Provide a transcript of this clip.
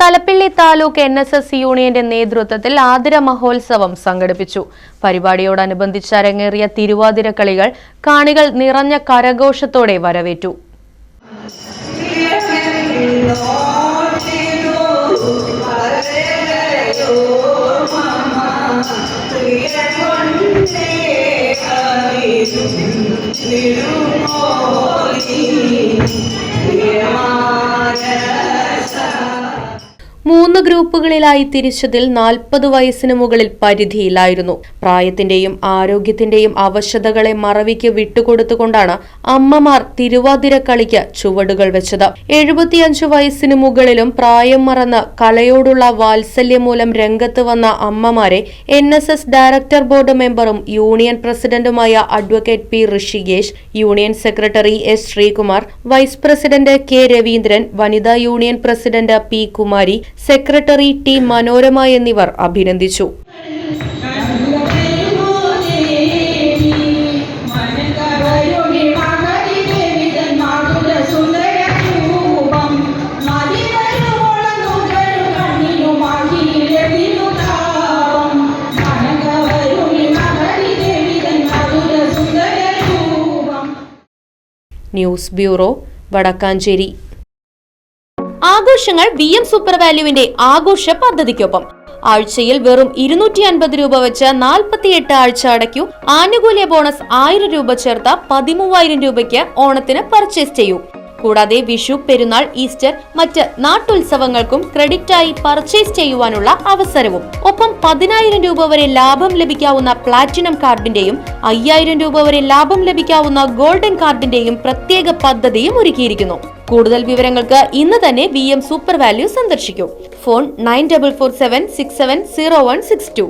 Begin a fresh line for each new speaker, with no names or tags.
Thalappilly taluk N S S യൂണിയന്റെ നേതൃത്വത്തിൽ ആതിര മഹോത്സവം സംഘടിപ്പിച്ചു. പരിപാടിയോടനുബന്ധിച്ച് അരങ്ങേറിയ തിരുവാതിര കളികൾ കാണികൾ നിറഞ്ഞ കരഘോഷത്തോടെ വരവേറ്റു. മൂന്ന് ഗ്രൂപ്പുകളിലായി തിരിച്ചതിൽ നാൽപ്പത് വയസ്സിന് മുകളിൽ പരിധിയിലായിരുന്നു. പ്രായത്തിന്റെയും ആരോഗ്യത്തിന്റെയും അവശതകളെ മറവിക്ക് വിട്ടുകൊടുത്തുകൊണ്ടാണ് അമ്മമാർ തിരുവാതിര കളിക്ക് ചുവടുകൾ വെച്ചത്. എഴുപത്തിയഞ്ചു വയസ്സിന് മുകളിലും പ്രായം മറന്ന് കലയോടുള്ള വാത്സല്യം മൂലം രംഗത്ത് വന്ന അമ്മമാരെ N S S director board മെമ്പറും യൂണിയൻ പ്രസിഡന്റുമായ advocate P Rishikesh union secretary S Sreekumar vice president K Raveendran വനിതാ union president P Kumari secretary T Manorama എന്നിവർ അഭിനന്ദിച്ചു. News bureau Vadakkanchery. ആഘോഷങ്ങൾ വി എം സൂപ്പർ വാല്യുവിന്റെ ആഘോഷ പദ്ധതിക്കൊപ്പം. ആഴ്ചയിൽ വെറും ഇരുന്നൂറ്റി അൻപത് രൂപ വെച്ച് നാൽപ്പത്തിയെട്ട് ആഴ്ച അടയ്ക്കൂ. ആനുകൂല്യ ബോണസ് ആയിരം രൂപ ചേർത്ത പതിമൂവായിരം രൂപയ്ക്ക് ഓണത്തിന് പർച്ചേസ് ചെയ്യൂ. കൂടാതെ വിഷു പെരുന്നാൾ ഈസ്റ്റർ മറ്റ് നാട്ടുത്സവങ്ങൾക്കും ക്രെഡിറ്റായി പർച്ചേസ് ചെയ്യുവാനുള്ള അവസരവും. ഒപ്പം പതിനായിരം രൂപ വരെ ലാഭം ലഭിക്കാവുന്ന പ്ലാറ്റിനം കാർഡിന്റെയും അയ്യായിരം രൂപ വരെ ലാഭം ലഭിക്കാവുന്ന ഗോൾഡൻ കാർഡിന്റെയും പ്രത്യേക പദ്ധതിയും ഒരുക്കിയിരിക്കുന്നു. കൂടുതൽ വിവരങ്ങൾക്ക് ഇന്ന് തന്നെ വി എം സൂപ്പർ വാല്യൂ സന്ദർശിക്കൂ. Phone nine double four seven six seven zero one six two.